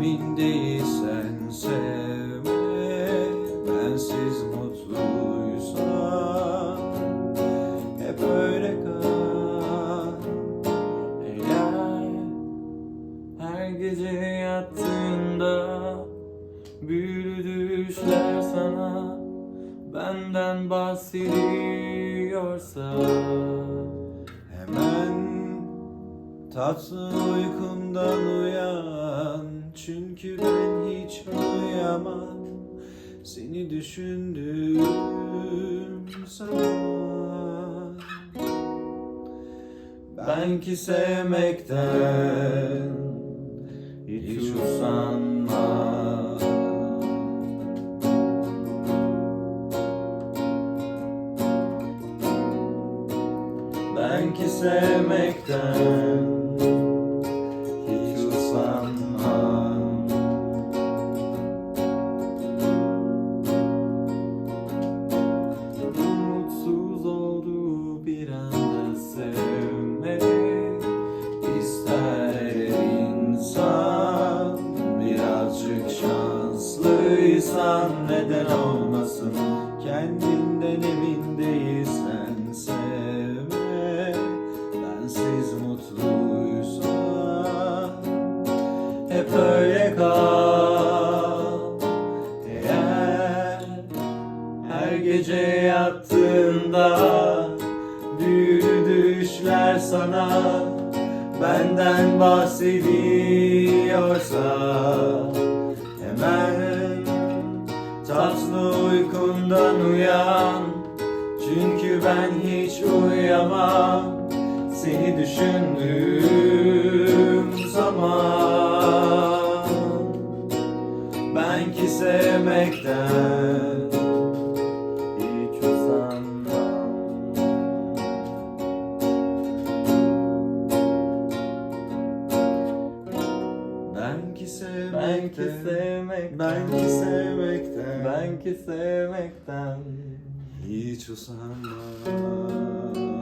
emin değilsen sevme Bensiz mutluysan. Hep öyle kal. Eğer her gece yattığında büyülü düşler sana Benden bahsediyorsa Hemen Tatlı uykumdan uyan. Çünkü ben hiç uyuyamam Seni düşündüğüm zaman. Ben ki sevmekten Hiç usanmam. Ben ki sevmekten sevmek ister insan. Birazcık şanslıysan neden olmasın? Kendinden emin değilsen sevme. Bensiz mutluysan Hep öyle kal. Eğer her gece yattığında düşler sana Benden bahsediyorsa Hemen tatlı uykundan uyan. Çünkü ben hiç uyuyamam Seni düşündüğüm zaman. Ben ki sevmekten Ben ki Ben ki sevmekten sevmekten Ben ki sevmekten. Ben ki sevmekten. Hiç usanmam